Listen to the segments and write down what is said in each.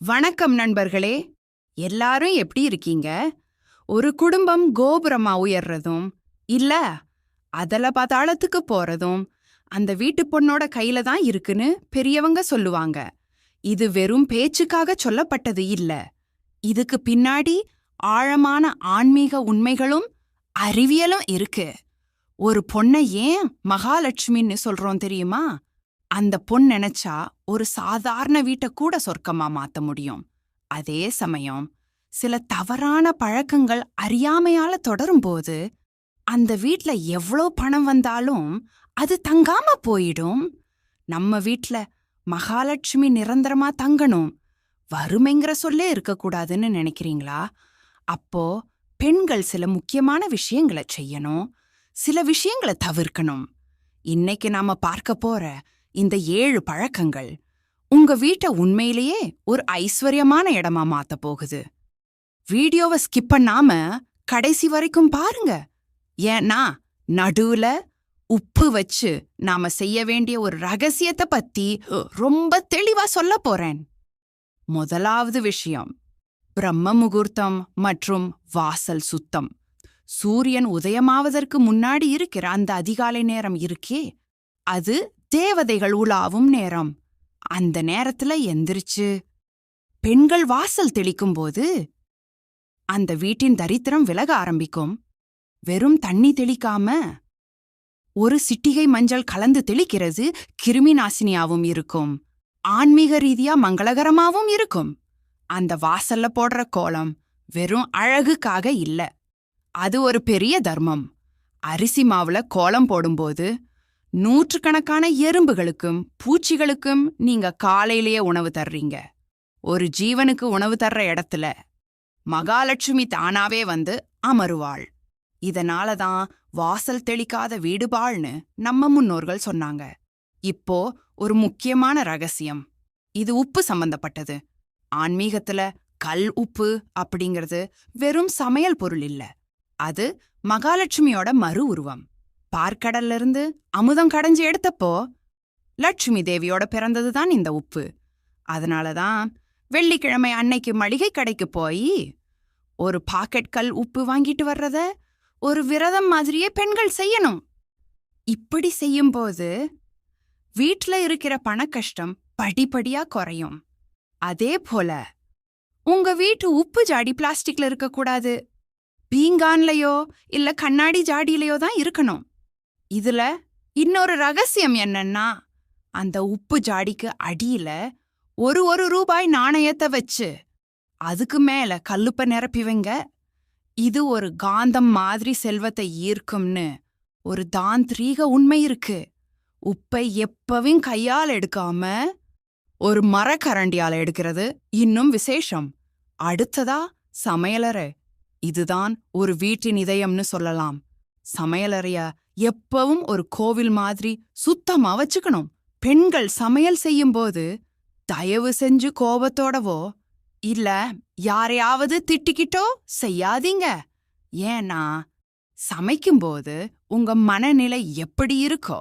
வணக்கம் நண்பர்களே. எல்லாரும் எப்படி இருக்கீங்க? ஒரு குடும்பம் கோபுரமா உயர்றதும் இல்ல அதல பதாளத்துக்கு போறதும் அந்த வீட்டு பொண்ணோட கையில தான் இருக்குன்னு பெரியவங்க சொல்லுவாங்க. இது வெறும் பேச்சுக்காக சொல்லப்பட்டது இல்ல. இதுக்கு பின்னாடி ஆழமான ஆன்மீக உண்மைகளும் அறிவியலும் இருக்கு. ஒரு பொண்ணை ஏன் மகாலட்சுமின்னு சொல்றோம் தெரியுமா? அந்த பொண் நினைச்சா ஒரு சாதாரண வீட்டை கூட சொர்க்கமா மாத்த முடியும். அதே சமயம் சில தவறான பழக்கங்கள் அறியாமையால தொடரும்போது அந்த வீட்ல எவ்ளோ பணம் வந்தாலும் அது தங்காம போயிடும். நம்ம வீட்ல மகாலட்சுமி நிரந்தரமா தங்கணும். வறுமைங்கிற சொல்லே இருக்கக்கூடாதுன்னு நினைக்கிறீங்களா? அப்போ பெண்கள் சில முக்கியமான விஷயங்களை செய்யணும் சில விஷயங்களை தவிர்க்கணும். இன்னைக்கு நாம பார்க்க போற இந்த ஏழு பழக்கங்கள் உங்க வீட்டை உண்மையிலேயே ஒரு ஐஸ்வர்யமான இடமா மாத்த போகுது. வீடியோவை ஸ்கிப் பண்ணாம கடைசி வரைக்கும் பாருங்க. ஏன்னா நடுவுல உப்பு வச்சு நாம செய்ய வேண்டிய ஒரு ரகசியத்தை பத்தி ரொம்ப தெளிவா சொல்ல போறேன். முதலாவது விஷயம் பிரம்ம முகூர்த்தம் மற்றும் வாசல் சுத்தம். சூரியன் உதயமாவதற்கு முன்னாடி இருக்கிற அந்த அதிகாலை நேரம் இருக்கே அது தேவதைகள் உலாவும் நேரம். அந்த நேரத்துல எந்திரிச்சு பெண்கள் வாசல் தெளிக்கும்போது அந்த வீட்டின் தரித்திரம் விலக ஆரம்பிக்கும். வெறும் தண்ணி தெளிக்காம ஒரு சிட்டிகை மஞ்சள் கலந்து தெளிக்கிறது கிருமி நாசினியாவும் இருக்கும். ஆன்மீக ரீதியா மங்களகரமாவும் இருக்கும். அந்த வாசல்ல போடுற கோலம் வெறும் அழகுக்காக இல்ல. அது ஒரு பெரிய தர்மம். அரிசி மாவுல கோலம் போடும்போது நூற்றுக்கணக்கான எறும்புகளுக்கும் பூச்சிகளுக்கும் நீங்க காலையிலேயே உணவு தர்றீங்க. ஒரு ஜீவனுக்கு உணவு தர்ற இடத்துல மகாலட்சுமி தானாவே வந்து அமருவாள். இதனால தான் வாசல் தெளிக்காத வீடுபாள்னு நம்ம முன்னோர்கள் சொன்னாங்க. இப்போ ஒரு முக்கியமான ரகசியம். இது உப்பு சம்பந்தப்பட்டது. ஆன்மீகத்துல கல் உப்பு அப்படிங்கிறது வெறும் சமையல் பொருள் இல்ல. அது மகாலட்சுமியோட மறு உருவம். பார்க்கடல்ல இருந்து அமுதம் கடைஞ்சு எடுத்தப்போ லட்சுமி தேவியோட பிறந்தது தான் இந்த உப்பு. அதனால தான் வெள்ளிக்கிழமை அன்னைக்கு மளிகை கடைக்கு போய் ஒரு பாக்கெட் கல் உப்பு வாங்கிட்டு வர்றத ஒரு விரதம் மாதிரியே பெண்கள் செய்யணும். இப்படி செய்யும்போது வீட்டில் இருக்கிற பணக்கஷ்டம் படிப்படியா குறையும். அதே போல உங்க வீட்டு உப்பு ஜாடி பிளாஸ்டிக்ல இருக்கக்கூடாது. பீங்கான்லயோ இல்ல கண்ணாடி ஜாடியிலயோ தான் இருக்கணும். இதுல இன்னொரு ரகசியம் என்னன்னா அந்த உப்பு ஜாடிக்கு அடியில ஒரு ஒரு ரூபாய் நாணயத்தை வச்சு அதுக்கு மேல கல்லுப்ப நிரப்பிவங்க இது ஒரு காந்தம் மாதிரி செல்வத்தை ஈர்க்கும்னு ஒரு தாந்திரீக உண்மை இருக்கு. உப்பை எப்பவும் கையால் எடுக்காம ஒரு மரக்கரண்டியால எடுக்கிறது. இன்னும் விசேஷம். அடுத்ததா சமையலறை. இதுதான் ஒரு வீட்டின் இதயம்னு சொல்லலாம். சமையலறைய எப்பவும் ஒரு கோவில் மாதிரி சுத்தமா வச்சுக்கணும். பெண்கள் சமையல் செய்யும்போது தயவு செஞ்சு கோபத்தோடவோ இல்ல யாரையாவது திட்டிக்கிட்டோ செய்யாதீங்க. ஏன்னா சமைக்கும்போது உங்க மனநிலை எப்படி இருக்கோ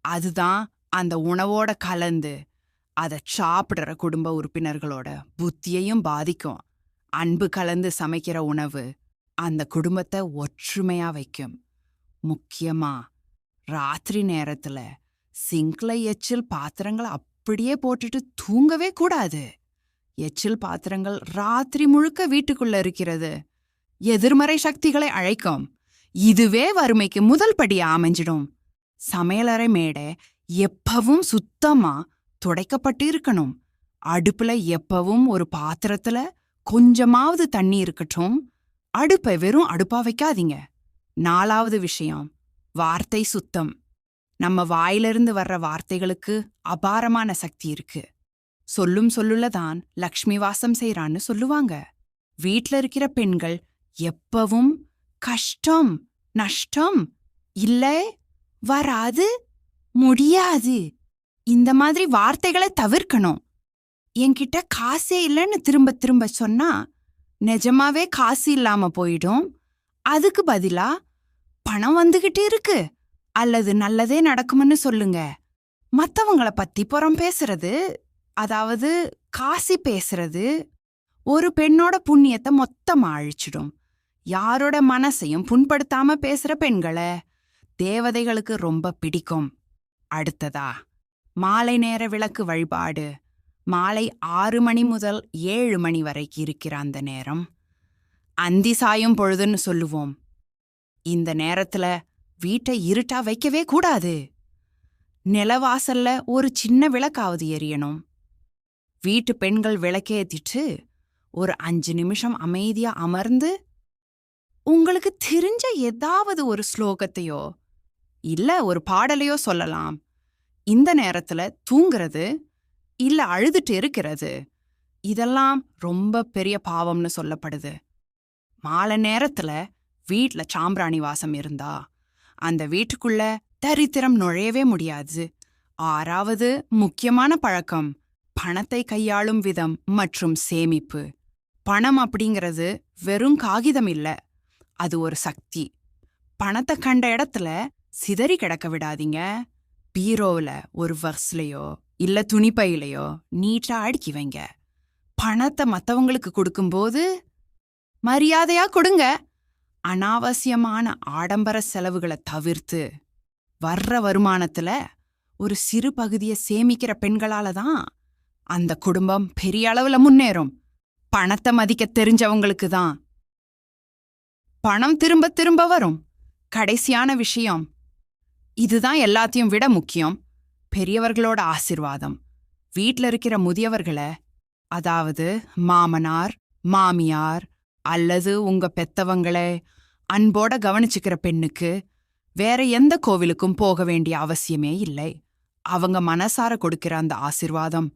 அதுதான் அந்த உணவோட கலந்து அதை சாப்பிடுற குடும்ப உறுப்பினர்களோட புத்தியையும் பாதிக்கும். அன்பு கலந்து சமைக்கிற உணவு அந்த குடும்பத்தை ஒற்றுமையா வைக்கும். முக்கியமா? ராத்திரி நேரத்துல சிங்க்ல எச்சில் பாத்திரங்களை அப்படியே போட்டுட்டு தூங்கவே கூடாது. எச்சில் பாத்திரங்கள் ராத்திரி முழுக்க வீட்டுக்குள்ள இருக்கிறது. எதிர்மறை சக்திகளை அழைக்கும். இதுவே வறுமைக்கு முதல் படியா அமைஞ்சிடும். சமையலறை மேடை எப்பவும் சுத்தமா துடைக்கப்பட்டு இருக்கணும். அடுப்புல எப்பவும் ஒரு பாத்திரத்துல கொஞ்சமாவது தண்ணி இருக்கட்டும். அடுப்பை வெறும் அடுப்பா வைக்காதீங்க. நாலாவது விஷயம் வார்த்தை சுத்தம். நம்ம வாயிலிருந்து வர்ற வார்த்தைகளுக்கு அபாரமான சக்தி இருக்கு. சொல்லும் சொல்லுல தான் லக்ஷ்மி வாசம் செய்யறான்னு சொல்லுவாங்க. வீட்ல இருக்கிற பெண்கள் எப்பவும் கஷ்டம் நஷ்டம் இல்ல வராது முடியாது. இந்த மாதிரி வார்த்தைகளை தவிர்க்கணும். என்கிட்ட காசே இல்லைன்னு திரும்ப திரும்ப சொன்னா நிஜமாவே காசு இல்லாம போயிடும். அதுக்கு பதிலா பணம் வந்துகிட்டு இருக்கு. அல்லது நல்லதே நடக்கும்னு சொல்லுங்க. மத்தவங்கள பத்தி புறம் பேசுறது அதாவது காசி பேசுறது ஒரு பெண்ணோட புண்ணியத்தை மொத்தமா அழிச்சிடும். யாரோட மனசையும் புண்படுத்தாம பேசுற பெண்களை தேவதைகளுக்கு ரொம்ப பிடிக்கும். அடுத்ததா மாலை நேர விளக்கு வழிபாடு. மாலை ஆறு மணி முதல் ஏழு மணி வரைக்கும் இருக்கிற அந்த நேரம். அந்தி சாயும் பொழுதுன்னு சொல்லுவோம். இந்த நேரத்துல வீட்டை இருட்டா வைக்கவே கூடாது. நிலவாசல்ல ஒரு சின்ன விளக்காவது எரியணும். வீட்டு பெண்கள் விளக்கேத்திட்டு ஒரு அஞ்சு நிமிஷம் அமைதியா அமர்ந்து உங்களுக்கு தெரிஞ்ச ஏதாவது ஒரு ஸ்லோகத்தையோ இல்ல ஒரு பாடலையோ சொல்லலாம். இந்த நேரத்துல தூங்குறது இல்ல அழுதுட்டு இருக்கிறது இதெல்லாம் ரொம்ப பெரிய பாவம்னு சொல்லப்படுது. மாலை நேரத்துல வீட்ல சாம்பிராணி வாசம் இருந்தா அந்த வீட்டுக்குள்ள தரித்திரம் நுழையவே முடியாது. ஆறாவது முக்கியமான பழக்கம் பணத்தை கையாளும் விதம் மற்றும் சேமிப்பு. பணம் அப்படிங்கிறது வெறும் காகிதம் இல்ல அது ஒரு சக்தி. பணத்தை கண்ட இடத்துல சிதறி கிடக்க விடாதீங்க. பீரோவில் ஒரு வர்ஸ்லயோ இல்ல துணிப்பையிலையோ நீட்டா அடுக்கி வைங்க. பணத்தை மத்தவங்களுக்கு கொடுக்கும்போது மரியாதையா கொடுங்க. அனாவசியமான ஆடம்பர செலவுகளை தவிர்த்து வர்ற வருமானத்துல ஒரு சிறு பகுதியை சேமிக்கிற பெண்களால தான் அந்த குடும்பம் பெரிய அளவுல முன்னேறும். பணத்தை மதிக்க தெரிஞ்சவங்களுக்கு தான். பணம் திரும்ப திரும்ப வரும். கடைசியான விஷயம். இதுதான் எல்லாத்தையும் விட முக்கியம். பெரியவர்களோட ஆசிர்வாதம். வீட்ல இருக்கிற முதியவர்களை அதாவது மாமனார் மாமியார் அல்லது உங்க பெத்தவங்களே அன்போட கவனிச்சுக்கிற பெண்ணுக்கு வேற எந்த கோவிலுக்கும் போக வேண்டிய அவசியமே இல்லை. அவங்க மனசார கொடுக்கிற அந்த ஆசிர்வாதம்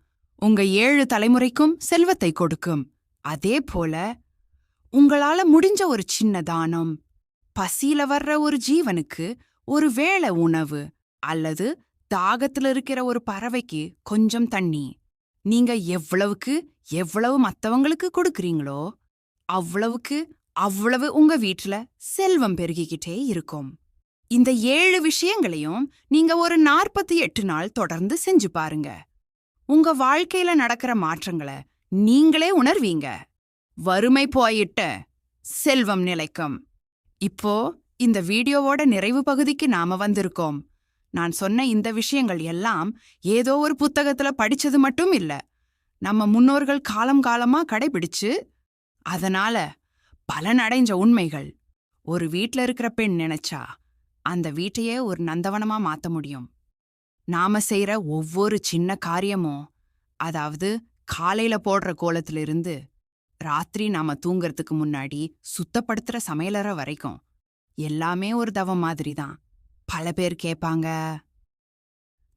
உங்க ஏழு தலைமுறைக்கும் செல்வத்தை கொடுக்கும். அதே போல உங்களால முடிஞ்ச ஒரு சின்ன தானம் பசியில வர்ற ஒரு ஜீவனுக்கு ஒரு வேளை உணவு அல்லது தாகத்துல இருக்கிற ஒரு பறவைக்கு கொஞ்சம் தண்ணி. நீங்க எவ்வளவுக்கு எவ்வளவு மத்தவங்களுக்கு கொடுக்கறீங்களோ அவ்வளவுக்கு அவ்வளவு உங்க வீட்டுல செல்வம் பெருகிக்கிட்டே இருக்கும். இந்த ஏழு விஷயங்களையும் நீங்க ஒரு நாற்பத்தி எட்டு நாள் தொடர்ந்து செஞ்சு பாருங்க. உங்க வாழ்க்கையில நடக்கிற மாற்றங்களை நீங்களே உணர்வீங்க. வறுமை போயிட்ட செல்வம் நிலைக்கும். இப்போ இந்த வீடியோவோட நிறைவு பகுதிக்கு நாம வந்திருக்கோம். நான் சொன்ன இந்த விஷயங்கள் எல்லாம் ஏதோ ஒரு புத்தகத்துல படிச்சது மட்டும் இல்ல. நம்ம முன்னோர்கள் காலம் காலமா கடைபிடிச்சு அதனால பலனடைஞ்ச உண்மைகள். ஒரு வீட்ல இருக்கிற பெண் நினைச்சா அந்த வீட்டையே ஒரு நந்தவனமா மாத்த முடியும். நாம செய்யற ஒவ்வொரு சின்ன காரியமும் அதாவது காலையில போடுற கோலத்திலிருந்து ராத்திரி நாம தூங்கறதுக்கு முன்னாடி சுத்தப்படுத்துற சமையலற வரைக்கும் எல்லாமே ஒரு தவம் மாதிரி தான். பல பேர் கேட்பாங்க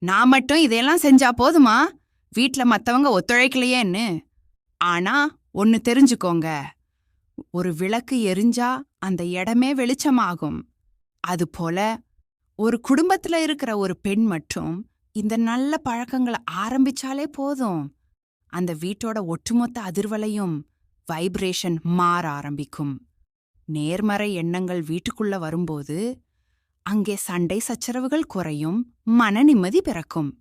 நான் மட்டும் இதையெல்லாம் செஞ்சா போதுமா? வீட்ல மத்தவங்க ஒத்துழைக்கலையேன்னு? ஆனா ஒன்னு தெரிஞ்சுக்கோங்க. ஒரு விளக்கு எரிஞ்சா அந்த இடமே வெளிச்சமாகும். அதுபோல ஒரு குடும்பத்துல இருக்கிற ஒரு பெண் மட்டும் இந்த நல்ல பழக்கங்களை ஆரம்பிச்சாலே போதும். அந்த வீட்டோட ஒட்டுமொத்த அதிர்வலையும் வைப்ரேஷன் மாற ஆரம்பிக்கும். நேர்மறை எண்ணங்கள் வீட்டுக்குள்ள வரும்போது அங்கே சண்டை சச்சரவுகள் குறையும் மன நிம்மதி பிறக்கும்.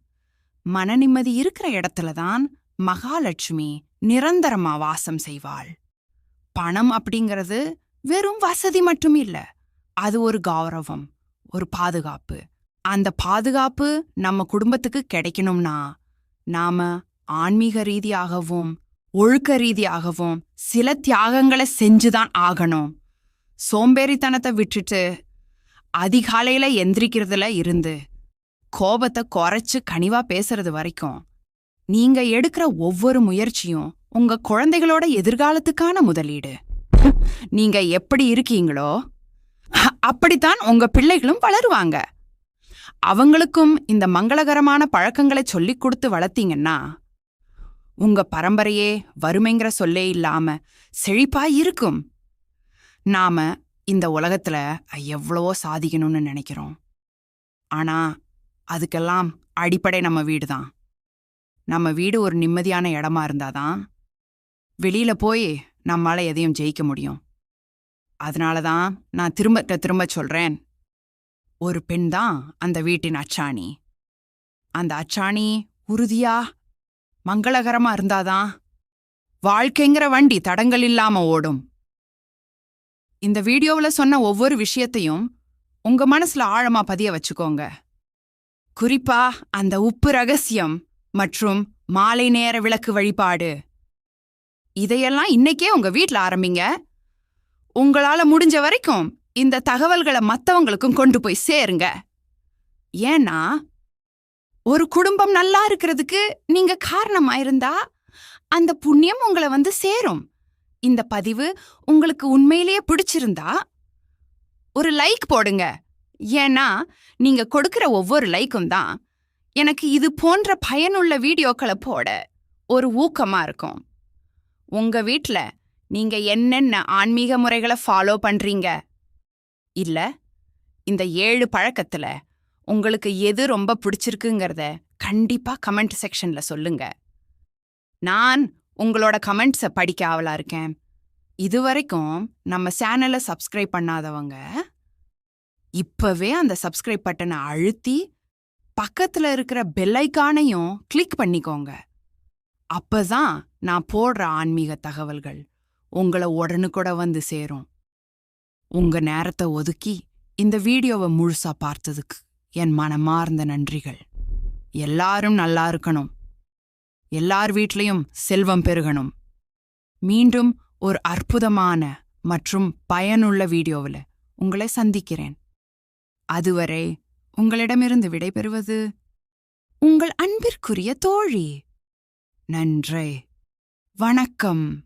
மன நிம்மதி இருக்கிற இடத்துல தான் மகாலட்சுமி நிரந்தரமா வாசம் செய்வாள். பணம் அப்படிங்கிறது வெறும் வசதி மட்டும் இல்ல. அது ஒரு கௌரவம் ஒரு பாதுகாப்பு. அந்த பாதுகாப்பு நம்ம குடும்பத்துக்கு கிடைக்கணும்னா நாம ஆன்மீக ரீதியாகவும் ஒழுக்க ரீதியாகவும் சில தியாகங்களை செஞ்சுதான் ஆகணும். சோம்பேறித்தனத்தை விட்டுட்டு அதிகாலையில எந்திரிக்கிறதுல இருந்து கோபத்தை குறைச்சு கனிவா பேசுறது வரைக்கும் நீங்க எடுக்கிற ஒவ்வொரு முயற்சியும் உங்க குழந்தைகளோட எதிர்காலத்துக்கான முதலீடு. நீங்க எப்படி இருக்கீங்களோ அப்படித்தான் உங்க பிள்ளைகளும் வளருவாங்க. அவங்களுக்கும் இந்த மங்களகரமான பழக்கங்களை சொல்லிக் கொடுத்து வளர்த்தீங்கன்னா உங்க பரம்பரையே வறுமைங்கிற சொல்லே இல்லாம செழிப்பா இருக்கும். நாம இந்த உலகத்துல எவ்வளவோ சாதிக்கணும்னு நினைக்கிறோம். ஆனா அதுக்கெல்லாம் அடிப்படை நம்ம வீடு தான் நம்ம வீடு ஒரு நிம்மதியான இடமா இருந்தாதான் வெளியில போய் நம்மால எதையும் ஜெயிக்க முடியும். அதனால தான் நான் திரும்ப திரும்ப சொல்றேன். ஒரு பெண் தான் அந்த வீட்டின் அச்சாணி. அந்த அச்சாணி உறுதியா மங்களகரமா இருந்தாதான் வாழ்க்கைங்கிற வண்டி தடங்கள் இல்லாம ஓடும். இந்த வீடியோவுல சொன்ன ஒவ்வொரு விஷயத்தையும் உங்க மனசுல ஆழமா பதிய வச்சுக்கோங்க. குறிப்பா அந்த உப்பு ரகசியம் மற்றும் மாலை நேர விளக்கு வழிபாடு. இதையெல்லாம் இன்னைக்கே உங்க வீட்ல ஆரம்பிங்க. உங்களால முடிஞ்ச வரைக்கும் இந்த தகவல்களை மத்தவங்களுக்கும் கொண்டு போய் சேருங்க. ஏன்னா ஒரு குடும்பம் நல்லா இருக்கிறதுக்கு நீங்க காரணமாயிருந்தா அந்த புண்ணியம் உங்களை வந்து சேரும். இந்த பதிவு உங்களுக்கு உண்மையிலேயே பிடிச்சிருந்தா ஒரு லைக் போடுங்க. ஏன்னா நீங்க கொடுக்கிற ஒவ்வொரு லைக்கும் தான் எனக்கு இது போன்ற பயனுள்ள வீடியோக்களை போட ஒரு ஊக்கமா இருக்கும். உங்க வீட்ல நீங்க என்னென்ன ஆன்மீக முறைகளை ஃபாலோ பண்றீங்க? இல்ல இந்த ஏழு பழக்கத்துல உங்களுக்கு எது ரொம்ப பிடிச்சிருக்குங்கிறத கண்டிப்பா கமெண்ட் செக்ஷன்ல சொல்லுங்க. நான் உங்களோட கமெண்ட்ஸை படிக்க ஆவலா இருக்கேன். இதுவரைக்கும் நம்ம சேனலை சப்ஸ்கிரைப் பண்ணாதவங்க இப்பவே அந்த சப்ஸ்கிரைப் பட்டனை அழுத்தி பக்கத்துல இருக்கிற பெல்லைக்கானையும் கிளிக் பண்ணிக்கோங்க. அப்பதான் நான் போடுற ஆன்மீக தகவல்கள் உங்களை உடனுக்குட வந்து சேரும். உங்க நேரத்தை ஒதுக்கி இந்த வீடியோவை முழுசா பார்த்ததுக்கு என் மனமார்ந்த நன்றிகள். எல்லாரும் நல்லா இருக்கணும். எல்லார் வீட்லயும் செல்வம் பெருகணும். மீண்டும் ஒரு அற்புதமான மற்றும் பயனுள்ள வீடியோவில் உங்களை சந்திக்கிறேன். அதுவரை உங்களிடமிருந்து விடைபெறுவது உங்கள் அன்பிற்குரிய தோழி. நன்றி. வணக்கம்.